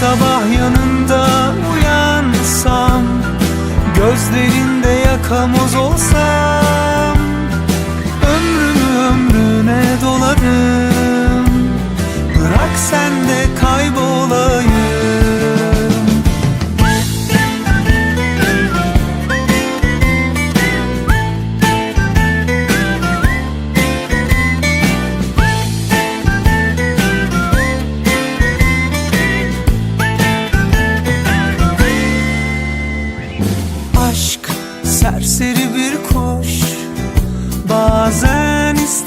sabah yanında uyansam Gözlerinde yakamoz olsam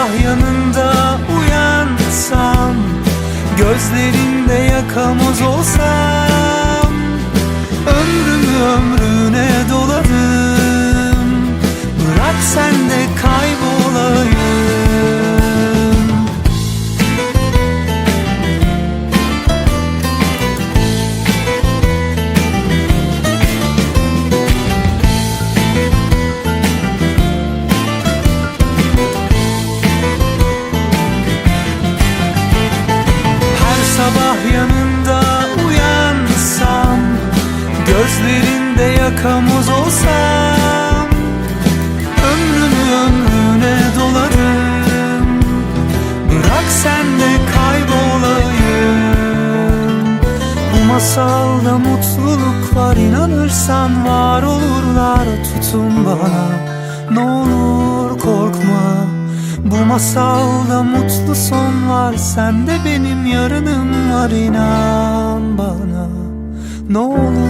sabah yanında uyansam Gözlerinde yakamoz olsam Ömrümü ömrüne Yakamoz olsam Ömrümü ömrüne dolarım. Bırak sen de kaybolayım. Bu masalda mutluluk var inanırsan var olurlar. Tutun bana ne olur korkma. Bu masalda mutlu son var Sen de benim yarınım var inan bana. Ne olur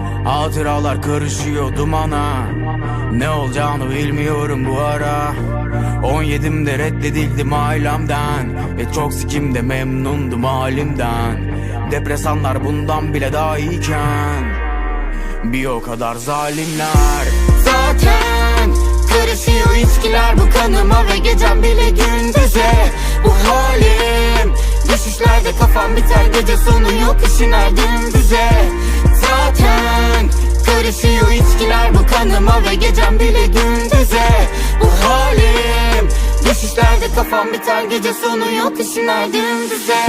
Hatıralar karışıyor dumana. Ne olacağını bilmiyorum bu ara. 17'imde reddedildim ailemden. Ve çok sikimde memnundum halimden. Depresanlar bundan bile daha iyiken. Bir o kadar zalimler. Zaten karışıyor içkiler bu kanıma ve gecem bile gündüze. Bu halim düşüşlerde kafam biter gece sonu yok işin her dümdüze. Zaten karışıyor içkiler bu kanıma ve gecem bile gündüze. Bu halim düşüşlerde kafam biter gece sonu yok işin dümdüze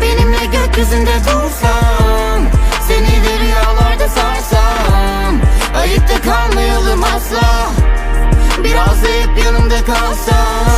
Benimle gökyüzünde dursan Seni de rüyalarda sarsam. Ayıkta kalmayalım asla Biraz da hep yanımda kalsan